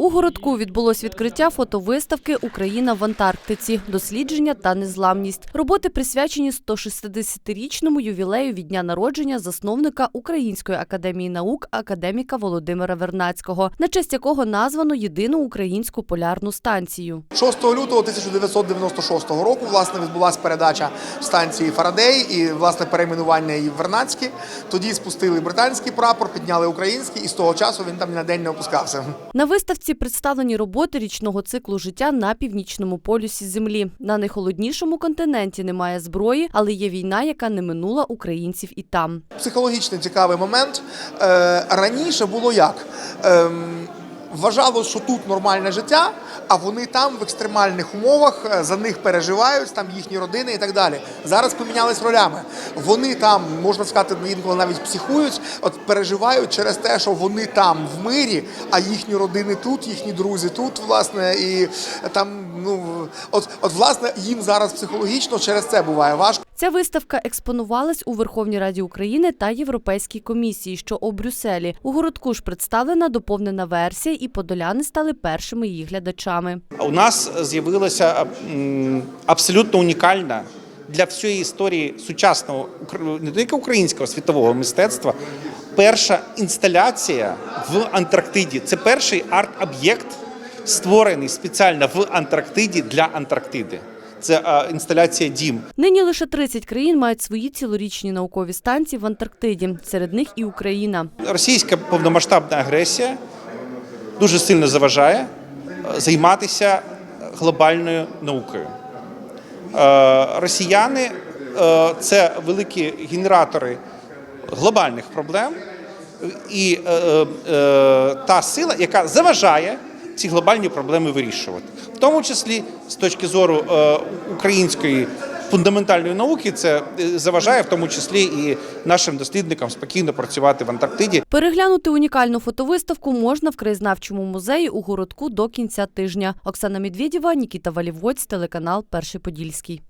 У городку відбулось відкриття фотовиставки Україна в Антарктиці. Дослідження та незламність. Роботи присвячені 160-річному ювілею від дня народження засновника Української академії наук академіка Володимира Вернацького, на честь якого названо єдину українську полярну станцію. 6 лютого 1996 року власне відбулася передача станції Фарадей і власне перейменування її в Вернадське. Тоді спустили британський прапор, підняли український, і з того часу він там на день не опускався. На виставці представлені роботи річного циклу життя на північному полюсі Землі. На найхолоднішому континенті немає зброї, але є війна, яка не минула українців і там. Психологічний цікавий момент. Е, раніше було як? Вважалось, що тут нормальне життя, а вони там в екстремальних умовах е, за них переживають, там їхні родини і так далі. Зараз помінялись ролями. Вони там, можна сказати, інколи навіть психують, от переживають через те, що вони там в мирі, а їхні родини тут, їхні друзі тут, власне, і там, ну от, от власне, їм зараз психологічно через це буває важко. Ця виставка експонувалась у Верховній Раді України та Європейській комісії, що у Брюсселі. У городку ж представлена доповнена версія, і подоляни стали першими її глядачами. У нас з'явилася абсолютно унікальна для всієї історії сучасного не тільки українського світового мистецтва. Перша інсталяція в Антарктиді. Це перший арт-об'єкт, створений спеціально в Антарктиді для Антарктиди. Це інсталяція Дім. Нині лише 30 країн мають свої цілорічні наукові станції в Антарктиді. Серед них і Україна. Російська повномасштабна агресія дуже сильно заважає е, займатися глобальною наукою. Е, Росіяни е, це великі генератори глобальних проблем і е, е, е, та сила, яка заважає ці глобальні проблеми вирішувати, в тому числі з точки зору е, української фундаментальної науки, це е, заважає в тому числі і нашим дослідникам спокійно працювати в Антарктиді. Переглянути унікальну фотовиставку можна в краєзнавчому музеї у городку до кінця тижня. Оксана Медведєва, Нікіта Валівоць, телеканал Перший Подільський.